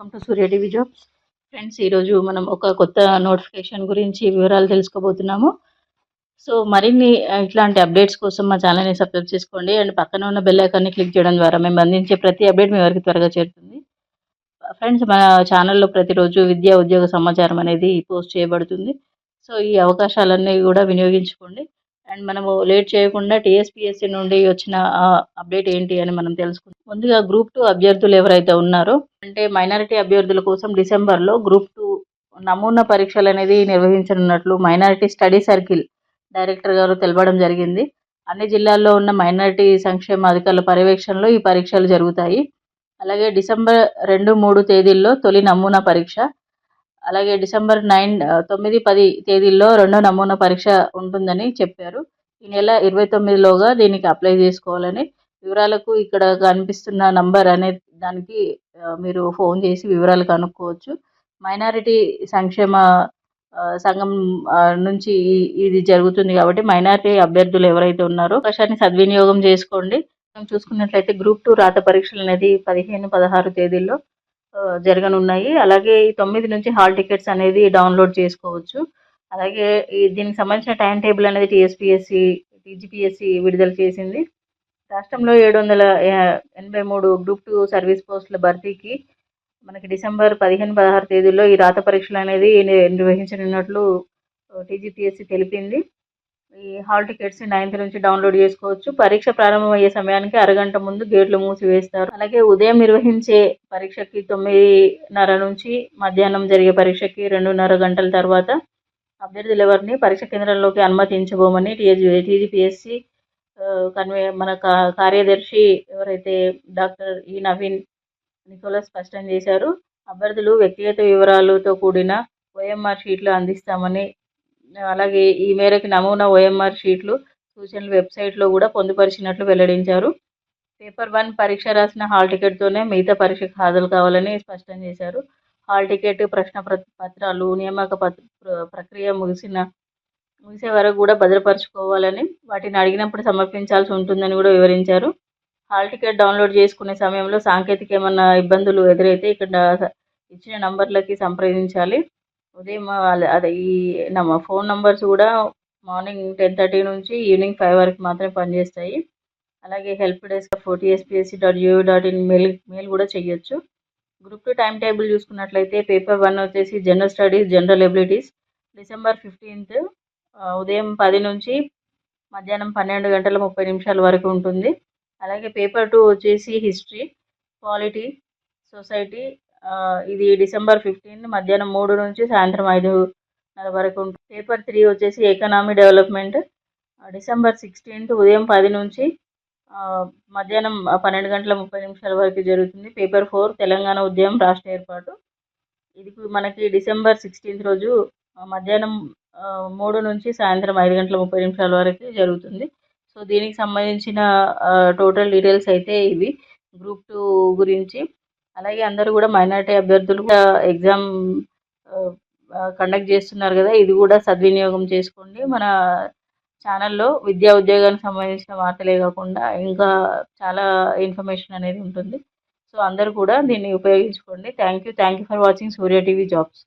Welcome to Surya TV jobs friends ఈరోజు మనం ఒక కొత్త నోటిఫికేషన్ గురించి వివరాలు తెలుసుకోబోతున్నాము. సో మరిన్ని ఇట్లాంటి అప్డేట్స్ కోసం మా ఛానల్ని సబ్స్క్రైబ్ చేసుకోండి. అండ్ పక్కన ఉన్న బెల్ ఐకాన్ని క్లిక్ చేయడం ద్వారా మేము అందించే ప్రతి అప్డేట్ మీ వరకు త్వరగా చేరుతుంది. ఫ్రెండ్స్ మన ఛానల్లో ప్రతిరోజు విద్యా ఉద్యోగ సమాచారం అనేది పోస్ట్ చేయబడుతుంది. సో ఈ అవకాశాలన్నీ కూడా వినియోగించుకోండి. అండ్ మనము లేట్ చేయకుండా టీఎస్పీఎస్సీ నుండి వచ్చిన అప్డేట్ ఏంటి అని మనం తెలుసుకుందాం. ముందుగా గ్రూప్ టూ అభ్యర్థులు ఎవరైతే ఉన్నారో అంటే మైనారిటీ అభ్యర్థుల కోసం డిసెంబర్లో గ్రూప్ టూ నమూనా పరీక్షలు అనేది నిర్వహించనున్నట్లు మైనారిటీ స్టడీ సర్కిల్ డైరెక్టర్ గారు తెలపడం జరిగింది. అన్ని జిల్లాల్లో ఉన్న మైనారిటీ సంక్షేమ అధికారుల పర్యవేక్షణలో ఈ పరీక్షలు జరుగుతాయి. అలాగే డిసెంబర్ రెండు మూడు తేదీల్లో తొలి నమూనా పరీక్ష అలాగే డిసెంబర్ నైన్ తొమ్మిది పది తేదీల్లో రెండో నమూనా పరీక్ష ఉంటుందని చెప్పారు. ఈ నెల ఇరవై తొమ్మిదిలోగా దీనికి అప్లై చేసుకోవాలని వివరాలకు ఇక్కడ కనిపిస్తున్న నంబర్ అనే దానికి మీరు ఫోన్ చేసి వివరాలు కనుక్కోవచ్చు. మైనారిటీ సంక్షేమ సంఘం నుంచి ఇది జరుగుతుంది కాబట్టి మైనారిటీ అభ్యర్థులు ఎవరైతే ఉన్నారో అవకాశాన్ని సద్వినియోగం చేసుకోండి. మనం చూసుకున్నట్లయితే గ్రూప్ టూ రాత పరీక్షలు అనేది పదిహేను పదహారు తేదీల్లో జరగనున్నాయి. అలాగే ఈ తొమ్మిది నుంచి హాల్ టికెట్స్ అనేది డౌన్లోడ్ చేసుకోవచ్చు. అలాగే ఈ దీనికి సంబంధించిన టైం టేబుల్ అనేది టీఎస్పీఎస్సి టీజీపీఎస్సి విడుదల చేసింది. రాష్ట్రంలో ఏడు వందల ఎనభై మూడు గ్రూప్ టూ సర్వీస్ పోస్టుల భర్తీకి మనకి డిసెంబర్ పదిహేను పదహారు తేదీల్లో ఈ రాత పరీక్షలు అనేది నిర్వహించనున్నట్లు టీజీపీఎస్సి తెలిపింది. ఈ హాల్ టికెట్స్ నైన్త్ నుంచి డౌన్లోడ్ చేసుకోవచ్చు. పరీక్ష ప్రారంభమయ్యే సమయానికి అరగంట ముందు గేట్లు మూసివేస్తారు. అలాగే ఉదయం నిర్వహించే పరీక్షకి తొమ్మిదిన్నర నుంచి మధ్యాహ్నం జరిగే పరీక్షకి రెండున్నర గంటల తర్వాత అభ్యర్థులు ఎవరిని పరీక్ష కేంద్రంలోకి అనుమతించబోమని టీజీ టీజీపీఎస్సీ కన్వే మన కా- కార్యదర్శి ఎవరైతే డాక్టర్ ఈ నవీన్ నికోలస్ స్పష్టం చేశారు అభ్యర్థులు వ్యక్తిగత వివరాలతో కూడిన ఓఎంఆర్ షీట్లు అందిస్తామని అలాగే ఈ మేరకు నమూనా ఓఎంఆర్ షీట్లు సూచనలు వెబ్సైట్లో కూడా పొందుపరిచినట్లు వెల్లడించారు. పేపర్ వన్ పరీక్ష రాసిన హాల్ టికెట్తోనే మిగతా పరీక్షకు హాజరు కావాలని స్పష్టం చేశారు. హాల్ టికెట్ ప్రశ్న పత్రాలు నియామక ప్రక్రియ ముగిసిన ముగిసే వరకు కూడా భద్రపరచుకోవాలని వాటిని అడిగినప్పుడు సమర్పించాల్సి ఉంటుందని కూడా వివరించారు. హాల్ టికెట్ డౌన్లోడ్ చేసుకునే సమయంలో సాంకేతిక ఏమన్నా ఇబ్బందులు ఎదురైతే ఇక్కడ ఇచ్చిన నంబర్లకి సంప్రదించాలి. ఉదయం అదే ఈ నమ్మ ఫోన్ నంబర్స్ కూడా మార్నింగ్ టెన్ థర్టీ నుంచి ఈవినింగ్ ఫైవ్ వరకు మాత్రమే పనిచేస్తాయి. అలాగే help desk TSPSC dot UA dot in mail mail కూడా చేయొచ్చు గ్రూప్ టూ టైం టేబుల్ చూసుకున్నట్లయితే పేపర్ వన్ వచ్చేసి general studies general abilities December fifteenth ఉదయం పది నుంచి మధ్యాహ్నం పన్నెండు గంటల ముప్పై నిమిషాల వరకు ఉంటుంది. అలాగే పేపర్ టూ వచ్చేసి హిస్టరీ పాలిటీ సొసైటీ ఇది డిసెంబర్ ఫిఫ్టీన్ మధ్యాహ్నం మూడు నుంచి సాయంత్రం ఐదున్నర వరకు ఉంటుంది. పేపర్ త్రీ వచ్చేసి ఎకనామీ డెవలప్మెంట్. డిసెంబర్ సిక్స్టీన్త్ ఉదయం పది నుంచి మధ్యాహ్నం పన్నెండు గంటల ముప్పై నిమిషాల వరకు జరుగుతుంది. పేపర్ ఫోర్ తెలంగాణ ఉద్యమం రాష్ట్ర ఏర్పాటు. ఇది మనకి డిసెంబర్ సిక్స్టీన్త్ రోజు మధ్యాహ్నం మూడు నుంచి సాయంత్రం ఐదు గంటల ముప్పై నిమిషాల వరకు జరుగుతుంది. సో దీనికి సంబంధించిన టోటల్ డీటెయిల్స్ అయితే ఇవి. గ్రూప్ టూ గురించి. అలాగే అందరూ కూడా మైనారిటీ అభ్యర్థులు కూడా ఎగ్జామ్ కండక్ట్ చేస్తున్నారు కదా. ఇది కూడా సద్వినియోగం చేసుకోండి. మన ఛానల్లో విద్యా ఉద్యోగానికి సంబంధించిన వార్తలే కాకుండా ఇంకా చాలా ఇన్ఫర్మేషన్ అనేది ఉంటుంది. సో అందరూ కూడా దీన్ని ఉపయోగించుకోండి. Thank you. Thank you for watching Surya TV jobs.